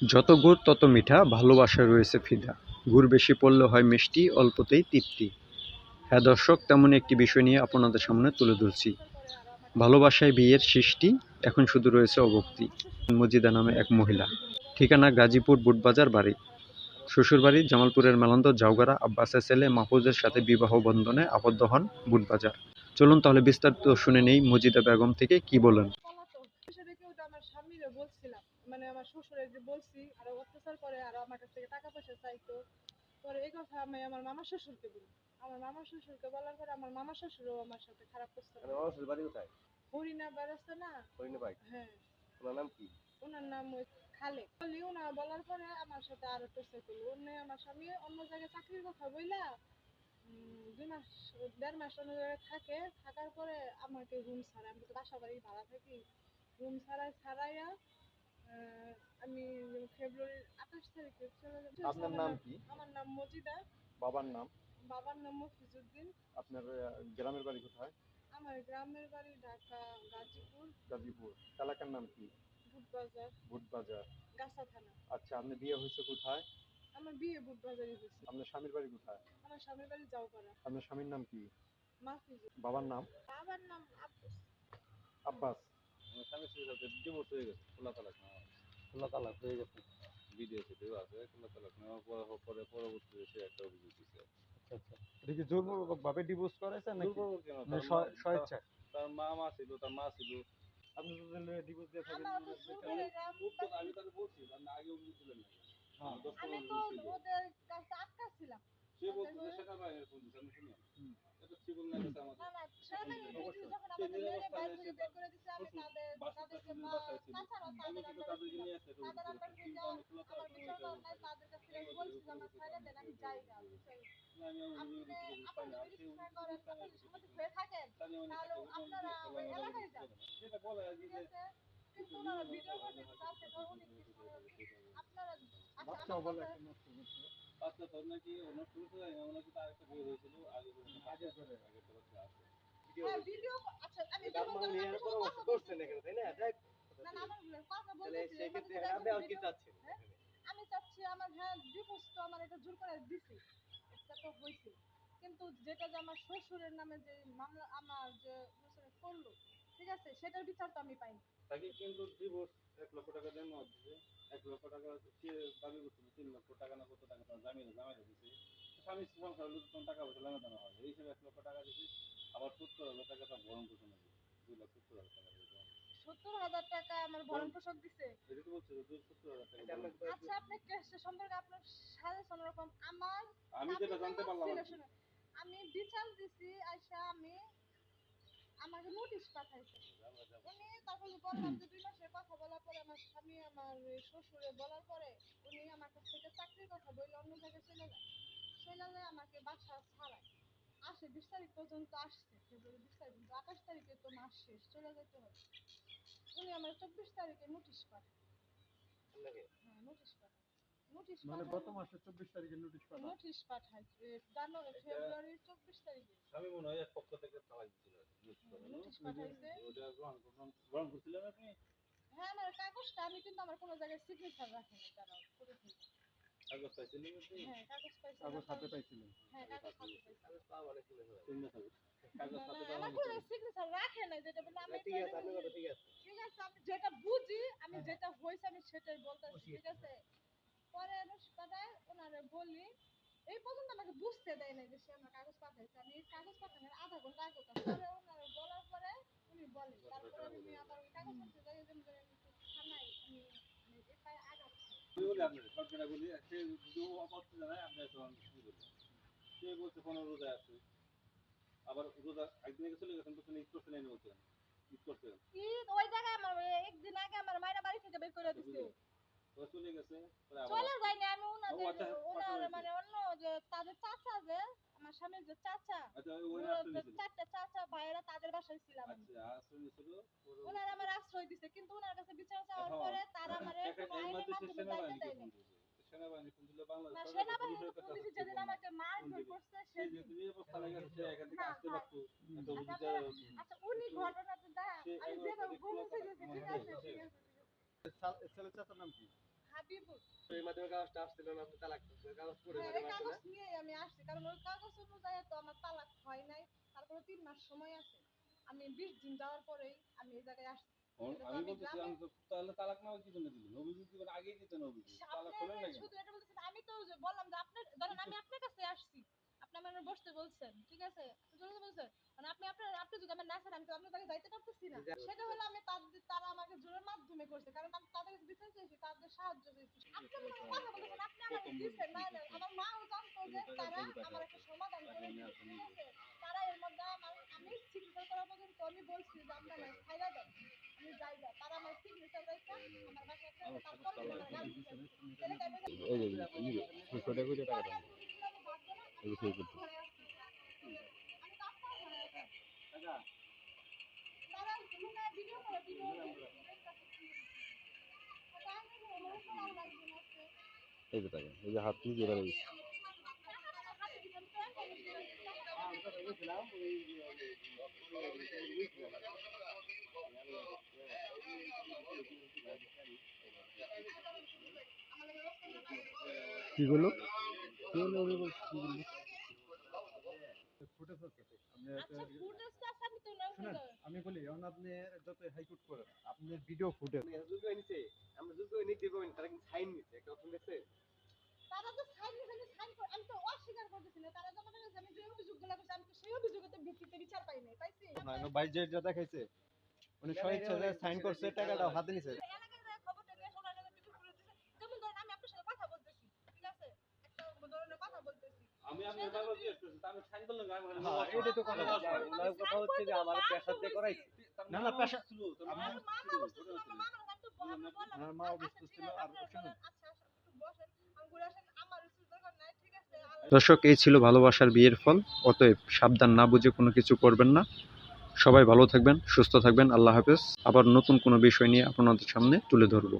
যত গুড়, তত মিঠা ভালোবাসায় রয়েছে ফিদা। গুড় বেশি পড়লে হয় মিষ্টি, অল্পতেই তৃপ্তি। হ্যাঁ দর্শক, তেমন একটি বিষয় নিয়ে আপনাদের সামনে তুলে ধরছি। ভালোবাসায় বিয়ের সৃষ্টি, এখন শুধু রয়েছে অভক্তি। মজিদা নামে এক মহিলা। ঠিকানা গাজীপুর বুটবাজার বাড়ি। শ্বশুরবাড়ি জামালপুরের মেলান্দ জাউগারা আব্বাসের ছেলে মাহফুজের সাথে বিবাহ বন্ধনে আবদ্ধ হন বুটবাজার। চলুন তাহলে বিস্তারিত শুনে নেই মজিদা বেগম থেকে কি বলেন। কেউ তো আমার স্বামীরে বলছিলাম মানে আমার শ্বশুরের যে বলছি আর অত্যাচার করে আর আমার কাছ থেকে টাকা পয়সা চাইতো। পরে এই কথা আমি আমার মামা শ্বশুরকে বলি। আমার মামা শ্বশুরকে বলার পরে আমার মামা শ্বশুরও আমার সাথে খারাপ করছে মানুষের বাড়ি কোথায়? হরিণা বেড়াচ্ছে না? হরিণে ভাই হ্যাঁ। তোমার নাম কি? ওনার নাম ওই খালে বলি ওনা বলার পরে আমার সাথে আরও টর্চার করল। অন্য আমার স্বামী অন্য জায়গায় চাকরির কথা বইলা দুই মাস দেড় মাস অন্য জায়গায় থাকে। থাকার পরে আমাকে রুম ছাড়া আমি তো বাসা বাড়ি ভাড়া থাকি। রুম ছাড়াই ছাড়াইয়া আমি ফেব্রুয়ারির আঠাশ তারিখে চলে যাব আপনার নাম কি? আমার নাম মজিদা। বাবার নাম? বাবার নাম মফিজুদ্দিন আপনার গ্রামের বাড়ি কোথায়? আমার গ্রামের বাড়ি ঢাকা গাজীপুর। গাজীপুর। এলাকার নাম কি? বুটবাজার। বুটবাজার। গাছা থানা। আচ্ছা আপনি বিয়ে হয়েছে কোথায়? আমার বিয়ে বুটবাজারই হয়েছে। আপনার স্বামীর বাড়ি কোথায়? আমার স্বামীর বাড়ি যাওপাড়া আপনার স্বামীর নাম কি? মাফিজুর বাবার নাম? বাবার নাম আব্বাস। আব্বাস। আমার স্বামীর সাথে ডিভোর্স হয়ে গেছে খোলা তালাক নেওয়া খোলা তালাক হয়ে গেছে। ভিডিও সেটিও আছে খোলা তালাক নেওয়ার পরে পরবর্তীতে সে একটা অভিযোগ দিচ্ছে আচ্ছা আচ্ছা। এটা কি জোরপূর্বক ভাবে ডিভোর্স করেছে নাকি? মানে স্বেচ্ছা তার মা মা ছিল তার মা ছিল। আপনি ডিভোর্স দিয়ে থাকেন তো আমি তাকে বলছি আপনি আগে অভিযোগ দিলেন না। হ্যাঁ। দশ পনেরো ছিল ওদের কাছে আটকা ছিলাম সে বলছে। যে সেনাবাহিনীর ফোন দিচ্ছে আমি শুনি এটা সিভিল না গেছে আমাদের হয়ে যেটা বলে আর কি ভিডিও করতে চাচ্ছে তো আচ্ছা একটা নষ্ট করছে। তোর নাকি আমি ওনার সাথে আরেকটা বিয়ে হয়েছিল আগে আগে করে। আগে তো আছে। ভিডিও আচ্ছা আমি এটা যেমন আপনার বললাম, মেয়ের আমি পরামর্শ কথা করছেন এখানে তাই না? দেখ। না না আমার কথা তাহলে বলতেছি সেই এখানে ক্ষেত্রে যদি আপনি আর কি চাচ্ছেন? আমি চাচ্ছি আমার হ্যাঁ ডিভোর্স তো আমার এটা জোর করে দিছি। এটা তো হয়েছে কিন্তু যেটা যে আমার শ্বশুরের নামে যে মামলা আমার যে করল ঠিক আছে? সেটার বিচার তো আমি পাইনি। তাকে কিন্তু ডিভোর্স এক লক্ষ টাকা দেন দিচ্ছে এক লক্ষ টাকা সে দাবি করছিল তিন লক্ষ টাকা না কত টাকা তার জামিনে জামাইতে দিছে স্বামী সংসার লোক তখন টাকা পয়সা লাগানো দেওয়া হয় এই হিসেবে এক লক্ষ টাকা দিছি আবার সত্তর হাজার টাকা তার ভরণ পোষণ আছে দুই লাখ সত্তর হাজার টাকা দিয়েছে সত্তর হাজার টাকা আমার ভরণ পোষণ দিছে? এটা তো বলছিল দুই সত্তর হাজার টাকা এটা ভরণ আপনাকে আচ্ছা আপনি কেসটা সম্পর্কে আপনার সাজেশন রকম আমার আমি যেটা জানতে পারলাম আমি বিচার দিছি আইসা আমি আমাকে নোটিশ পাঠাইছে। উনি তখন বললাম যে দুই মাসের কথা বলার পরে আমার স্বামী আমার শ্বশুরে বলার পরে উনি আমার কাছ থেকে চাকরির কথা বললে অন্য জায়গায় চলে যায়। চলে যায় আমাকে বাসা ছাড়ায়। আসে বিশ তারিখ পর্যন্ত আসছে। ফেব্রুয়ারি বিশ তারিখ কিন্তু আঠাশ তারিখে তো মাস শেষ চলে যেতে হবে। উনি আমার চব্বিশ তারিখে নোটিশ পাঠায়। হ্যাঁ নোটিশ পাঠায়। মানে গত মাসে চব্বিশ তারিখে নোটিশ পাঠান। নোটিশ পাঠায় জানুয়ারি ফেব্রুয়ারির চব্বিশ তারিখে। স্বামী মনে হয় এক পক্ষ থেকে দিছিল নোটিশ পাঠাইছে। ওটা গ্রহণ গ্রহণ- গ্রহণ করছিলেন আপনি? হ্যাঁ আমার কাগজটা আমি কিন্তু আমার কোনো জায়গায় সিগনেচার রাখিনি তারা কাগজ পাইছিলেন হ্যাঁ কাগজ পাইছে কাগজ হাতে পাইছিলেন। হ্যাঁ কাগজ হাতে পাইছে। শূন্য কাগজ কাগজ হাতে না, আমার কোনো সিগনেচার রাখে নাই যেটা বলে আমি ঠিক আছে আপনার কথা ঠিক আছে। ঠিক আছে আমি যেটা বুঝি আমি হ্যাঁ। যেটা হয়েছে আমি সেটাই বলতেছি ঠিক আছে? পরে পাঠায় ওনারে বলি এই পর্যন্ত আমাকে বুঝতে দেয় না যে সে আমার কাগজ পাঠাইছে। আমি কাগজ পাঠানোর আধা ঘণ্টা আগে পরে ওনারে বলার পরে উনি বলে তারপরে আমি আবার ওই কাগজ পাঠাতে যাই থানায় আমি আমি এফআইআর আগাচ্ছি আমি বলি আপনার সরকারে বলি সে যদি অপত্য জানায় আপনি তখন কি বলবেন সে বলছে পনেরো রোজা আছে আবার রোজা একদিন আগে চলে গেছেন বলছেন ঈদ বলছেন করছেন ঈদ ওই জায়গায় আমার একদিন আগে আমার মায়েরা বাড়ি থেকে বের করে তো চলে গেছে পরে আবার চলে আমি ওনাদের আচ্ছা, ওনার মানে অন্য যে তাদের চাচা যে আমার স্বামীর যে চাচা আচ্ছা চারটা চাচা ভাইয়েরা তাদের বাসায় ছিলাম। আচ্ছা ওনারা আমার আশ্রয় দিছে কিন্তু ওনার কাছে বিচার চাওয়ার হ্যাঁ, পরে তারা আমার আইনের মাধ্যমে যাইতে সেনাবাহিনীকে দেয় ফোন দিয়েছে। সেনাবাহিনী ফোন দিলে বাংলাদেশ সেনাবাহিনী পুলিশের কাছে যেদিন আমাকে মার ফোন ধর দিবে। করছে সেদিন। যেহেতু নিরাপত্তা লেগে সে এখান থেকে আসতে পারতো। আচ্ছা, আচ্ছা উনি ঘটনাটা দা আমি যেভাবে তারিখ বলেছি ঠিক আছে। ছেলে চাচার নাম কি? হাবিবুর এই মাধ্যমে কাগজটা আসছিল না আপনি তালাক কাগজ করে এই মাসে কাগজ নিয়ে আমি আসছি কারণ ওই কাগজ অনুযায়ী তো আমার তালাক হয় নাই তারপরে তিন মাস সময় আছে। আমি বিশ দিন যাওয়ার পরেই আমি এই জায়গায় আসছি। আমি আমি বলতেছি আমি তো তাহলে তালাক না কি জন্য দিলেন? অভিযোগ দিবেন আগেই দিতেন অভিযোগ। তালাক করলেন না শুধু এটা বলতেছেন আমি তো বললাম যে আপনার ধরেন আমি আপনার কাছে আসছি আপনি আমার বসতে বলছেন ঠিক আছে? বলছেন মানে আপনি আপনার আপনি যদি আমার না আমি তো আপনার কাছে যাইতে পারতেছি না। সেটা হলো আমি তারা জোরের করছে। কারণ আমি তাদের কাছে বিচার চেয়েছি তাদের সাহায্য চেয়েছি আপনি আমার কথা বলতেছেন আপনি আমাকে দিচ্ছেন না না আমার মাও জানতো যে তারা আমার একটা সমাধান করে ঠিক আছে? তারা এর মধ্যে আমার আমি সিগনেচার করা পর্যন্ত আমি বলছি যে আপনার না ফাইলা দেন আমি যাই না। তারা আমার সিগনেচার রাখছে আমার বাসায় তারপরে তারা গাড়ি দিচ্ছে ছেলেটা এবার এই যে নিবে করে টাকা দেন। এই যে সেই করতে এই যে টাকা এই যে হাত নিজে বেড়ে গেছে কি হলো কি বলল? ফুটেজ আছে আপনি আচ্ছা আমি তো শুনেন আমি বলি এখন আপনি যত হাইকোর্ট করেন আপনার ভিডিও ফুটেজ যুগ নিছে আমরা যুগ নিতে কই তারা কিন্তু সাইন নিছে একটা অপশন দেখছে তারা তো সাইন নিছে সাইন করে আমি তো অস্বীকার করতেছি না তারা যখন আমি যে অভিযোগগুলো করছি আমি তো সেই অভিযোগের ভিত্তিতে বিচার পাই নাই পাইছি না বাইশ যে যা দেখাইছে উনি সাইন করছে টাকাটা হাতে নিছে। দর্শক এই ছিল ভালোবাসার বিয়ের ফল অতএব সাবধান না বুঝে কোনো কিছু করবেন না। সবাই ভালো থাকবেন সুস্থ থাকবেন আল্লাহ হাফেজ। আবার নতুন কোনো বিষয় নিয়ে আপনাদের সামনে তুলে ধরবো।